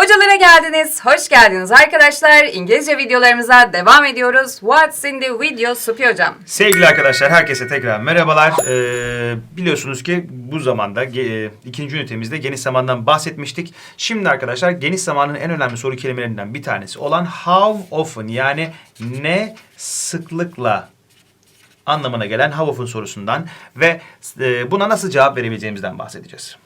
Hocalara geldiniz, hoş geldiniz arkadaşlar. İngilizce videolarımıza devam ediyoruz. What's in the video Supi Hocam? Sevgili arkadaşlar herkese tekrar merhabalar. Ee, biliyorsunuz ki bu zamanda e, ikinci ünitemizde geniş zamandan bahsetmiştik. Şimdi arkadaşlar geniş zamanın en önemli soru kelimelerinden bir tanesi olan how often yani ne sıklıkla anlamına gelen how often sorusundan ve e, buna nasıl cevap verebileceğimizden bahsedeceğiz.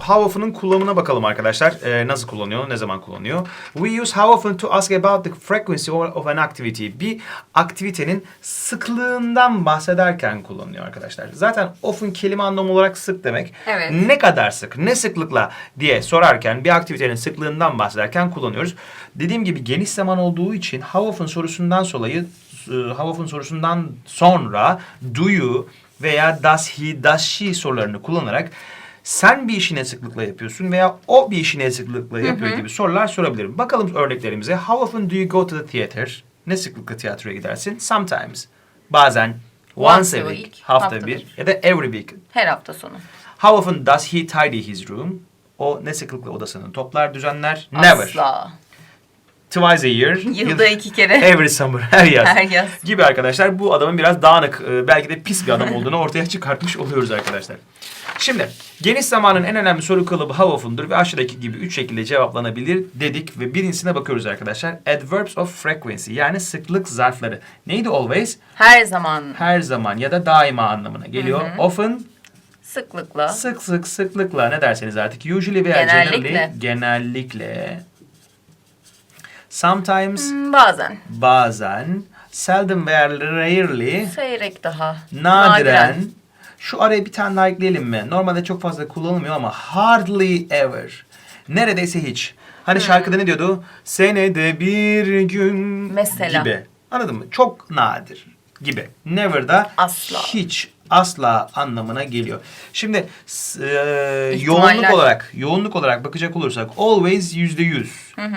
How often'ın kullanımına bakalım arkadaşlar. Ee, nasıl kullanıyor, ne zaman kullanıyor? We use how often to ask about the frequency of an activity. Bir aktivitenin sıklığından bahsederken kullanılıyor arkadaşlar. Zaten often kelime anlamı olarak sık demek. Evet. Ne kadar sık, ne sıklıkla diye sorarken bir aktivitenin sıklığından bahsederken kullanıyoruz. Dediğim gibi geniş zaman olduğu için how often sorusundan dolayı e, how often sorusundan sonra do you veya does he, does she sorularını kullanarak sen bir işi ne sıklıkla yapıyorsun veya o bir işi ne sıklıkla yapıyor gibi sorular sorabilirim. Bakalım örneklerimize. How often do you go to the theater? Ne sıklıkla tiyatroya gidersin? Sometimes. Bazen. Once, Once a week. week, Hafta haftada bir. bir. Ya da every week. Her hafta sonu. How often does he tidy his room? O ne sıklıkla odasını toplar, düzenler? Never. Asla. Twice a year. Yılda iki kere. Every summer. Her yaz. Her yaz. Gibi arkadaşlar bu adamın biraz dağınık, e, belki de pis bir adam olduğunu ortaya çıkartmış oluyoruz arkadaşlar. Şimdi geniş zamanın en önemli soru kalıbı how often'dur ve aşağıdaki gibi üç şekilde cevaplanabilir dedik ve birincisine bakıyoruz arkadaşlar. Adverbs of frequency yani sıklık zarfları. Neydi always? Her zaman Her zaman ya da daima anlamına geliyor. Often sıklıkla. sık sık sıklıkla ne derseniz artık usually veya Genellikle. generally genellikle sometimes Hmm, Bazen. bazen seldom veya rarely Seyrek daha. nadiren şu araya bir tane daha ekleyelim mi? Normalde çok fazla kullanılmıyor ama hardly ever. Neredeyse hiç. Hani şarkıda ne diyordu? Senede bir gün Mesela. gibi. Anladın mı? Çok nadir gibi. Never da Asla. hiç asla anlamına geliyor. Şimdi e, yoğunluk olarak yoğunluk olarak bakacak olursak always yüzde yüz.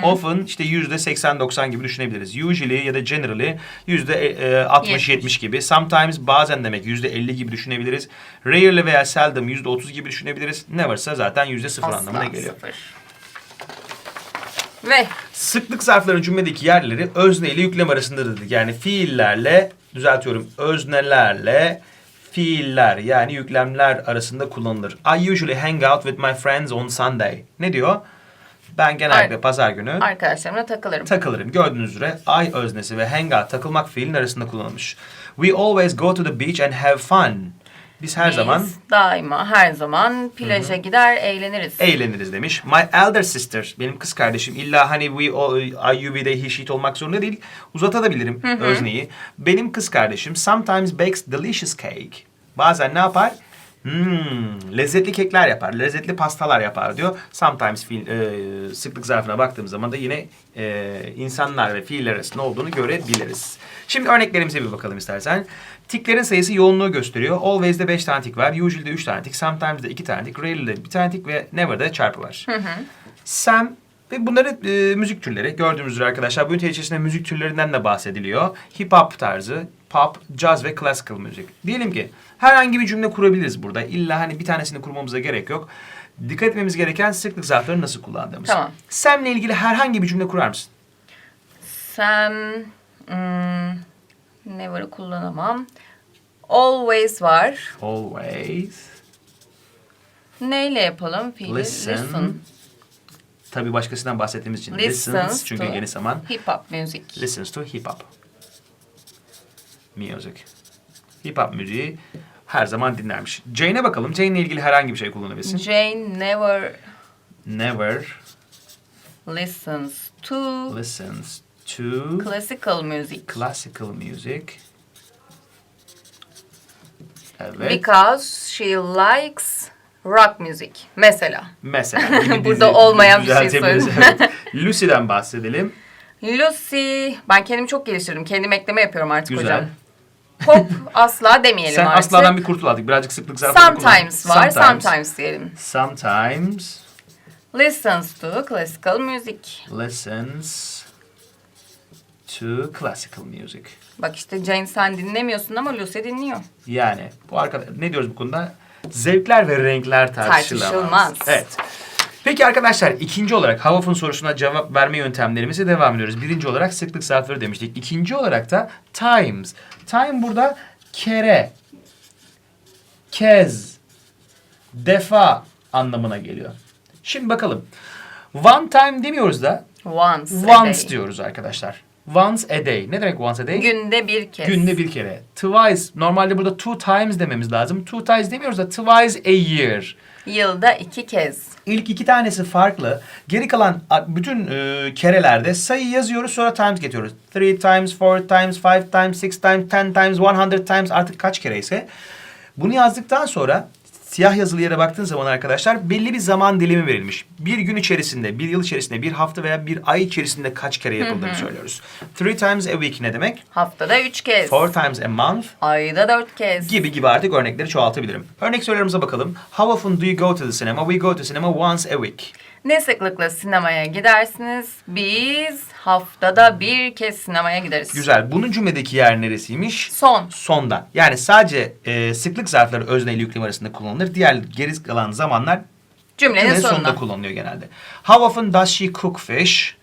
Often işte yüzde 80-90 gibi düşünebiliriz. Usually ya da generally yüzde e, 60-70 gibi. Sometimes bazen demek yüzde 50 gibi düşünebiliriz. Rarely veya seldom yüzde 30 gibi düşünebiliriz. Never'sa zaten yüzde sıfır anlamına geliyor. sıfır. Ve Sıklık zarfların cümledeki yerleri özne ile yüklem arasındadır dedik. Yani fiillerle, düzeltiyorum, öznelerle fiiller yani yüklemler arasında kullanılır. I usually hang out with my friends on Sunday. Ne diyor? Ben genellikle Ar- pazar günü arkadaşlarımla takılırım. takılırım. Gördüğünüz üzere I öznesi ve hang out takılmak fiilin arasında kullanılmış. We always go to the beach and have fun. Biz her Biz zaman daima her zaman plaja gider eğleniriz. eğleniriz demiş. My elder sister, benim kız kardeşim. İlla hani we, o, I, you, we, they, he, she olmak zorunda değil. Uzatabilirim özneyi. Benim kız kardeşim sometimes bakes delicious cake. Bazen ne yapar? Hmm, lezzetli kekler yapar, lezzetli pastalar yapar diyor. Sometimes fiil, e, sıklık zarfına baktığım zaman da yine e, insanlar ve fiiller arasında olduğunu görebiliriz. Şimdi örneklerimize bir bakalım istersen. Tiklerin sayısı yoğunluğu gösteriyor. Always'de 5 tane tik var. Usually'de 3 tane tik. Sometimes de 2 tane tik. Rarely'de 1 tane tik ve never'da çarpı var. Sam ve bunları e, müzik türleri gördüğümüz üzere arkadaşlar bu ünite içerisinde müzik türlerinden de bahsediliyor. Hip hop tarzı, pop, jazz ve classical müzik. Diyelim ki herhangi bir cümle kurabiliriz burada. İlla hani bir tanesini kurmamıza gerek yok. Dikkat etmemiz gereken sıklık zarfları nasıl kullandığımız. Tamam. Sam'le ilgili herhangi bir cümle kurar mısın? Sam hmm, never'ı kullanamam. Always var. Always. Neyle yapalım? Fiili Listen. listen. Tabii başkasından bahsettiğimiz için Listens listens çünkü geniş zaman. Hip hop müzik. Listens to hip hop. Music. Hip hop müziği her zaman dinlermiş. Jane'e bakalım. Jane'le ilgili herhangi bir şey kullanabilirsin. Jane never Never listens to listens to classical music. classical music. Evet. Because she likes rock music. Mesela. Mesela. gibi Burada dizi- olmayan bir şey düzeltebiliriz. söyledim. Evet. Lucy'den bahsedelim. Lucy. Ben kendimi çok geliştirdim. Kendim ekleme yapıyorum artık Güzel. hocam. Pop asla demeyelim Sen artık. asladan bir kurtul artık. Birazcık sıklık zarfını kullan. Sometimes var. Sometimes. diyelim. Sometimes Listens to classical music. listens to classical music. Bak işte Jane sen dinlemiyorsun ama Lucy dinliyor. Yani bu arkadaş ne diyoruz bu konuda? Zevkler ve renkler tartışılamaz. Tartışılmaz. Evet. Peki arkadaşlar ikinci olarak Havaf'ın sorusuna cevap verme yöntemlerimize devam ediyoruz. Birinci olarak sıklık zarfları demiştik. İkinci olarak da times. Time burada kere, kez, defa anlamına geliyor. Şimdi bakalım. One time demiyoruz da Once. once diyoruz arkadaşlar. Once a day. Ne demek once a day? Günde bir kez. Günde bir kere. Twice. Normalde burada two times dememiz lazım. Two times demiyoruz da twice a year. Yılda iki kez. İlk iki tanesi farklı. Geri kalan bütün e, kerelerde sayı yazıyoruz sonra times getiriyoruz. Three times, four times, five times, six times, ten times, one hundred times artık kaç kere ise. Bunu yazdıktan sonra siyah yazılı yere baktığın zaman arkadaşlar belli bir zaman dilimi verilmiş. Bir gün içerisinde, bir yıl içerisinde, bir hafta veya bir ay içerisinde kaç kere yapıldığını söylüyoruz. Three times a week ne demek? Haftada üç kez. Four times a month Ayda dört kez. gibi gibi artık örnekleri çoğaltabilirim. Örnek sorularımıza bakalım. How often do you go to the cinema? We go to cinema once a week. Ne sıklıkla sinemaya gidersiniz? Biz haftada bir kez sinemaya gideriz. Güzel. Bunun cümledeki yer neresiymiş? Son. Sonda. Yani sadece e, sıklık zarfları özne ile yüklem arasında kullanılır. Diğer geri kalan zamanlar Cümlenin cümlenin sonunda. sonunda kullanılıyor genelde. How often does she cook fish?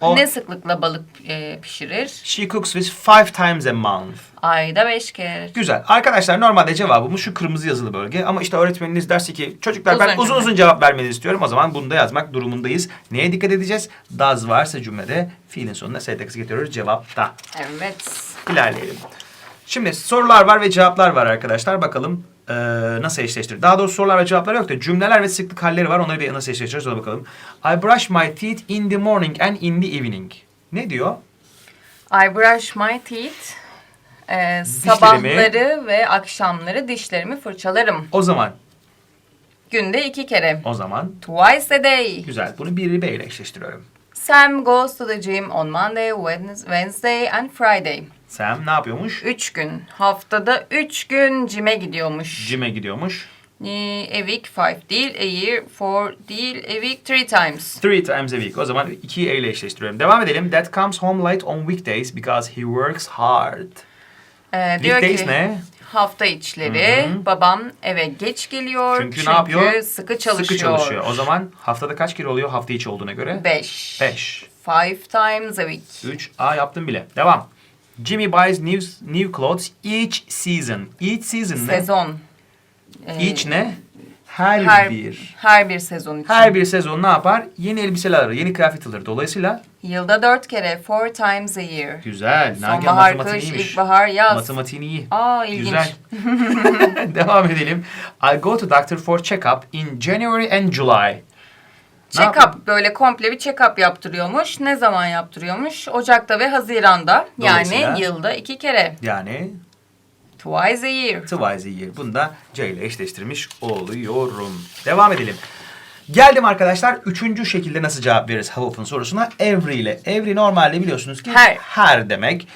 O, Ne sıklıkla balık e, pişirir? She cooks fish five times a month. Ayda beş kere. Güzel. Arkadaşlar normalde cevabımız şu kırmızı yazılı bölge. Ama işte öğretmeniniz derse ki çocuklar ben Uzun uzun cümle. uzun cevap vermenizi istiyorum. O zaman bunu da yazmak durumundayız. Neye dikkat edeceğiz? Does varsa cümlede fiilin sonuna s takısı getiriyoruz cevapta. Evet. İlerleyelim. Şimdi sorular var ve cevaplar var arkadaşlar. Bakalım eee, nasıl eşleştir. Daha doğrusu sorular ve cevaplar yok da cümleler ve sıklık halleri var. Onları bir nasıl eşleştireceğiz ona bakalım. I brush my teeth in the morning and in the evening. Ne diyor? I brush my teeth. E, Dişlerimi- sabahları ve akşamları dişlerimi fırçalarım. O zaman, Günde iki kere. o zaman Twice a day. güzel. Bunu bir B ile eşleştiriyorum. Sam goes to the gym on Monday, Wednes- Wednesday and Friday. Sam ne yapıyormuş? Üç gün. Haftada üç gün cime gidiyormuş. Gym'e gidiyormuş. Ee, A week five değil, a year four değil, a week three times. Three times a week. O zaman 2'yi A ile eşleştiriyorum. Devam edelim. That comes home late on weekdays because he works hard. Ee, diyor Weekdays ki ne? hafta içleri babam eve geç geliyor. Çünkü, ne yapıyor? sıkı çalışıyor. Sıkı çalışıyor. O zaman haftada kaç kere oluyor hafta içi olduğuna göre? Beş. 5. Five times a week. 3. A yaptım bile. Devam. Jimmy buys new, new clothes each season. Each season ne? Sezon. Ee, Each ne? Her, her, bir. her bir sezon için. Her bir sezon ne yapar? Yeni elbiseler alır, yeni kıyafet alır. Dolayısıyla Yılda dört kere. Four times a year. güzel. Nagihan Sonbahar, kış, iyiymiş. ilkbahar, yaz. Matematiğin iyi. Aa ilginç. Güzel. Devam edelim. I go to doctor for check-up in January and July. Check-up böyle komple bir check-up yaptırıyormuş. Ne zaman yaptırıyormuş? Ocak'ta ve Haziran'da. Dolayısıyla- Yani yılda iki kere. Yani Twice a year. twice a year. Bunu da C ile eşleştirmiş oluyorum. Devam edelim. Geldim arkadaşlar. Üçüncü şekilde nasıl cevap veririz how often sorusuna? Every ile. Every normalde biliyorsunuz ki her demek.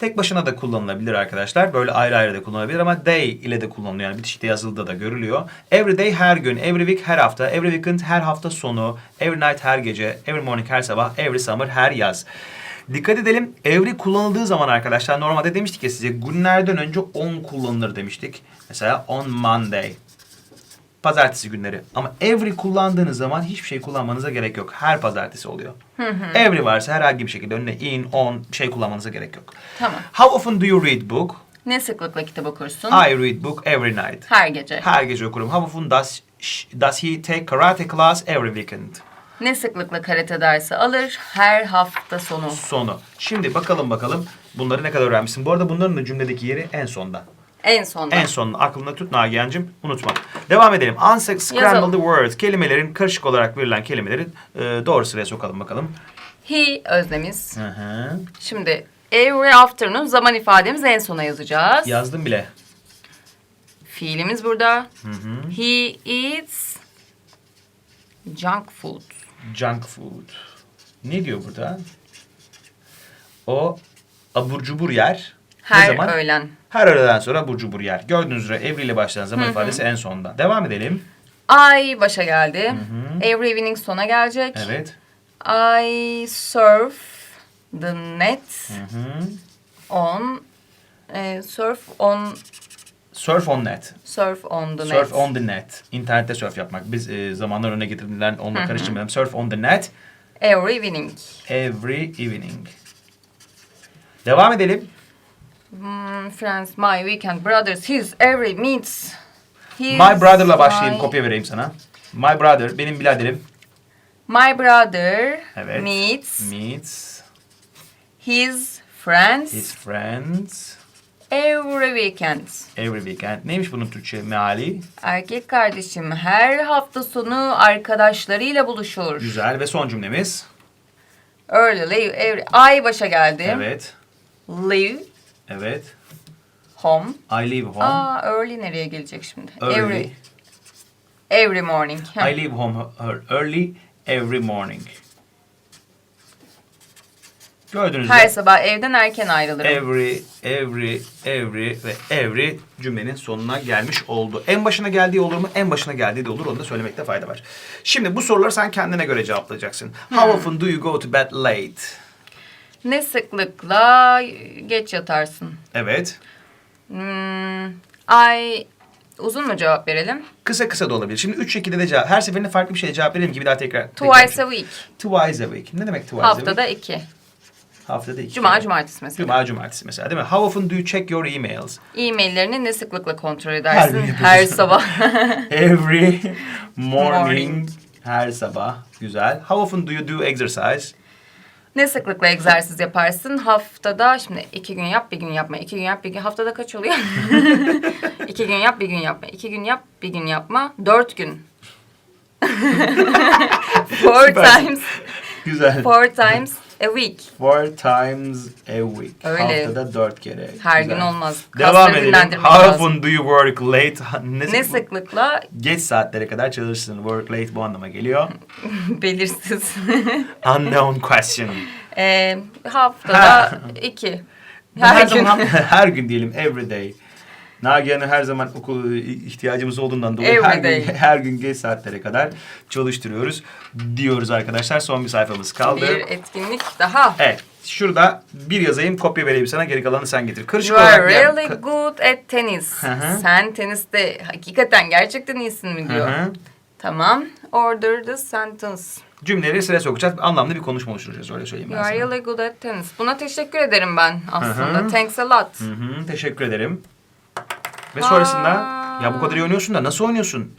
Tek başına da kullanılabilir arkadaşlar. Böyle ayrı ayrı da kullanılabilir ama day ile de kullanılıyor. Yani bitişte yazılıda da görülüyor. Every day her gün, every week her hafta, every weekend her hafta sonu, every night her gece, every morning her sabah, every summer her yaz. Dikkat edelim. Every kullanıldığı zaman arkadaşlar normalde demiştik ya size günlerden önce on kullanılır demiştik. Mesela on Monday. Pazartesi günleri. Ama every kullandığınız zaman hiçbir şey kullanmanıza gerek yok. Her pazartesi oluyor. Every varsa herhangi bir şekilde önüne in, on şey kullanmanıza gerek yok. Tamam. How often do you read book? Ne sıklıkla kitap okursun? I read book every night. Her gece. Her gece okurum. How often does does he take karate class every weekend? Ne sıklıkla karate dersi alır? Her hafta sonu. Sonu. Şimdi bakalım bakalım bunları ne kadar öğrenmişsin. Bu arada bunların da cümledeki yeri en sonda. En sonda. En sonunu aklında tut Nagihan'cığım unutma. Devam edelim. Unscramble the words. Kelimelerin karışık olarak verilen kelimeleri e, doğru sıraya sokalım bakalım. He öznemiz. Hı hı. Şimdi every afternoon zaman ifademizi en sona yazacağız. Yazdım bile. Fiilimiz burada. He eats junk food. Junk food. Ne diyor burada? O abur cubur yer. Ne Her zaman? öğlen. Her öğleden sonra abur cubur yer. Gördüğünüz üzere every ile başlayan zaman ifadesi en sonda. Devam edelim. I başa geldi. Every evening sona gelecek. Evet. I surf the net Hı hı. on e, surf on Surf on net. Surf on the net. Surf on the net. İnternette surf yapmak. Biz e, zamanlar öne getirdiler onunla karıştırmayalım. Surf on the net Every evening. every evening. Devam edelim. Hmm, friends, my weekend brothers, his every meets. His, My brother'la başlayayım. my- Kopya vereyim sana. My brother, benim biraderim. My brother Evet. meets Meets his friends his friends every weekend. every weekend. Neymiş bunun Türkçe meali? Erkek kardeşim her hafta sonu arkadaşlarıyla buluşur. Güzel. Ve son cümlemiz. Early, leave, every... Ay başa geldi. Evet. Leave Evet. home. I leave home. Aa, early nereye gelecek şimdi? Early. Every, every morning. Heh. I leave home early every morning. Gördünüz mü? Her sabah evden erken ayrılırım. Every, every, every ve every cümlenin sonuna gelmiş oldu. En başına geldiği olur mu? En başına geldiği de olur. Onu da söylemekte fayda var. Şimdi bu soruları sen kendine göre cevaplayacaksın. How often do you go to bed late? Ne sıklıkla geç yatarsın? Evet. Hmm, ay uzun mu cevap verelim? Kısa kısa da olabilir. Şimdi üç şekilde de cevap. Her seferinde farklı bir şey cevap verelim ki bir daha tekrar. tekrar Twice a week. Twice a week. Ne demek twice a week? Haftada iki. Haftada iki. Cuma, cumartesi mesela. Cuma, cumartesi mesela değil mi? How often do you check your emails? E-maillerini ne sıklıkla kontrol Her edersin? Her, yapıyorsun. sabah. Every morning. Morning. Her sabah. Güzel. How often do you do exercise? Ne sıklıkla egzersiz yaparsın? Haftada şimdi iki gün yap, bir gün yapma. iki gün yap, bir gün. Haftada kaç oluyor? iki gün yap, bir gün yapma. İki gün yap, bir gün yapma. Dört gün. four Süpersin. times, Güzel. four times a week. Four times a week. Öyle. Haftada dört kere. Her Güzel. gün olmaz. Devam Kasları edelim. dinlendirmek How lazım. often do you work late? Ne, Ne sıklıkla Geç saatlere kadar çalışırsın. Work late bu anlama geliyor. belirsiz. Unknown question. Ee, haftada Ha. iki. her, Her gün. zaman her gün diyelim every day. Nagihan'ı her zaman okul ihtiyacımız olduğundan dolayı Every her gün, her gün geç saatlere kadar çalıştırıyoruz diyoruz arkadaşlar. Son bir sayfamız kaldı. Bir etkinlik daha. Evet. Şurada bir yazayım kopya vereyim sana geri kalanı sen getir. Kırışık You are olarak yani- really good at tennis. Hı hı. Sen teniste hakikaten gerçekten iyisin mi Hı diyor. hı. Tamam. Order the sentence. Cümleleri sıraya sokacağız. Anlamlı bir konuşma oluşturacağız öyle söyleyeyim ben You are sana. really good at tennis. Buna teşekkür ederim ben aslında. Hı hı. Thanks a lot. Hı hı, teşekkür ederim. Ve sonrasında Aa. ya bu kadar iyi oynuyorsun da nasıl oynuyorsun?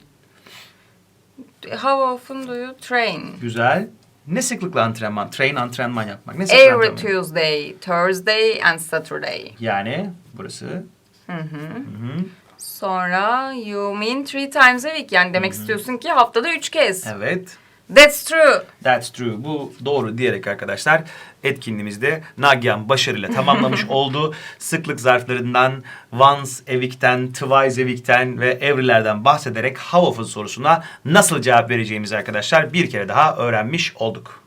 How often do you train? Güzel. Ne sıklıkla antrenman? Train antrenman yapmak. Ne sıklıkla Every antrenman? Tuesday, Thursday and Saturday. Yani burası. Hı hı. Hı hı. Sonra you mean three times a week. Yani demek istiyorsun ki haftada üç kez. Evet. That's true. That's true. Bu doğru diyerek arkadaşlar etkinliğimizde Nagihan başarıyla tamamlamış oldu. Sıklık zarflarından, once a week'ten, twice a week'ten ve every'lerden bahsederek how often sorusuna nasıl cevap vereceğimizi arkadaşlar bir kere daha öğrenmiş olduk.